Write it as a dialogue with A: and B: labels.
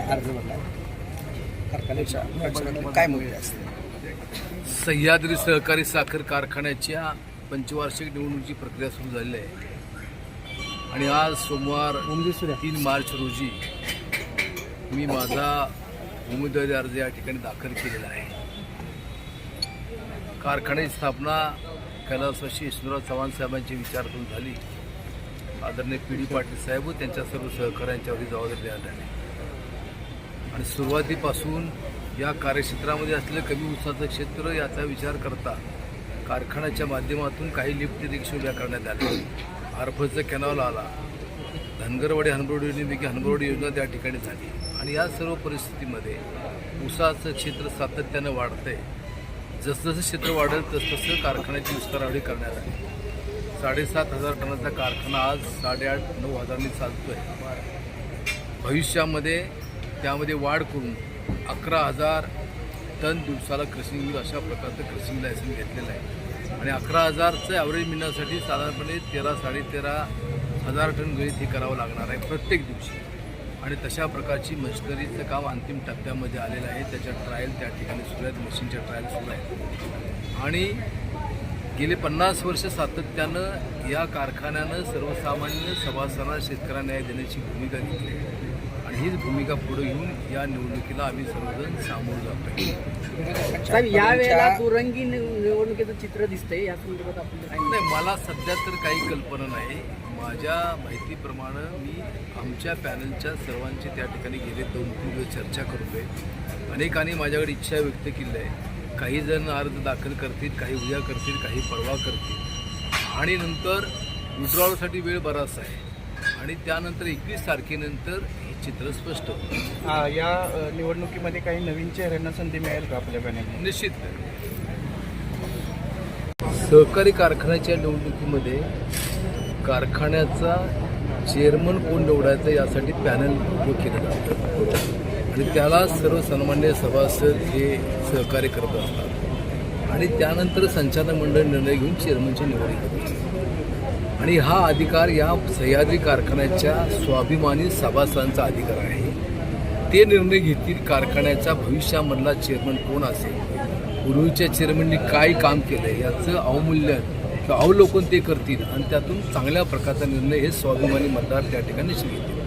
A: अर्ज भरला कारखान्याच्या अडचणीतली काय मूल्य असते
B: सह्याद्री सहकारी साखर कारखान्याच्या पंचवार्षिक निवडणुकीची प्रक्रिया सुरू झालेली आहे. आणि आज सोमवार तीन मार्च रोजी मी माझा उमेदवारी अर्ज या ठिकाणी दाखल केलेला आहे. कारखान्याची स्थापना कैलासवासी यशवंतराव चव्हाण साहेबांच्या विचारातून झाली. आदरणीय पी डी पाटील साहेब त्यांच्या सर्व सहकाऱ्यांच्यावरही जबाबदारी देण्यात आली. आणि सुरुवातीपासून या कार्यक्षेत्रामध्ये असलेलं कमी उत्साहाचं क्षेत्र याचा विचार करता कारखान्याच्या माध्यमातून काही लिफ्ट रिक्षा उभ्या करण्यात आल्या आरफळचं कॅनॉल आला. धनगरवाडी हनबरोड योजनेपैकी हनबरोड योजना त्या ठिकाणी झाली. आणि या सर्व परिस्थितीमध्ये उसाचं क्षेत्र सातत्यानं वाढतं आहे जसजसं क्षेत्र वाढेल तसतसं कारखान्याची विस्तारावडी करण्यात आली. साडेसात हजार टनाचा कारखाना आज साडेआठ नऊ हजारांनी आहे भविष्यामध्ये त्यामध्ये वाढ करून अकरा हजार टन दिवसाला क्रशिंग होईल अशा प्रकारचं क्रशिंग लायसन्स घेतलेलं आहे. आणि अकरा हजारचं ॲव्हरेज मिळण्यासाठी साधारणपणे तेरा साडेतेरा हजार टन गळीत हे करावं लागणार आहे प्रत्येक दिवशी. आणि तशा प्रकारची मशिनरीचं काम अंतिम टप्प्यामध्ये आलेलं आहे. त्याच्या ट्रायल त्या ठिकाणी सुरू आहेत. मशीनच्या ट्रायल सुरू आहेत. आणि गेले पन्नास वर्ष सातत्यानं या कारखान्यानं सर्वसामान्य सभासदांना शेतकऱ्यांना न्याय देण्याची भूमिका घेतली आहे. आणि हीच भूमिका पुढे घेऊन या निवडणुकीला आम्ही सर्वजण सामोरं जातो
C: यावेळेला दुरंगी निव- निवडणुकीचं चित्र दिसतंय या संदर्भात आपण
B: नाही मला सध्या तर काही कल्पना नाही. माझ्या माहितीप्रमाणे मी आमच्या पॅनलच्या सर्वांची त्या ठिकाणी गेले दोन तीन दिवस चर्चा करतोय. अनेकांनी माझ्याकडे इच्छा व्यक्त केली आहे. काही जण अर्ज दाखल करतील काही उद्या करतील काही परवा करतील. आणि नंतर विड्रॉलसाठी वेळ बराच आहे. आणि त्यानंतर एकवीस तारखेनंतर हे चित्र स्पष्ट होतं
A: आ, या निवडणुकीमध्ये काही नवीन चेहऱ्यांना संधी मिळेल का आपल्या पॅनल
B: निश्चित. सहकारी कारखान्याच्या निवडणुकीमध्ये कारखान्याचा चेअरमन कोण निवडायचा यासाठी पॅनल उभं केलं जातं. आणि त्याला सर्वसामान्य सभासद हे सहकार्य करत असतात. आणि त्यानंतर संचालक मंडळ निर्णय घेऊन चेअरमनची निवड करते आणि हा अधिकार या सह्याद्री कारखान्याच्या स्वाभिमानी सभासदांचा अधिकार आहे. ते निर्णय घेतील कारखान्याच्या भविष्यामधला चेअरमन कोण असेल? पूर्वीच्या चेअरमननी काय काम केलं याचं अवमूल्यन किंवा अवलोकन ते करतील आणि त्यातून चांगल्या प्रकारचा निर्णय हे स्वाभिमानी मतदार त्या ठिकाणी घेतील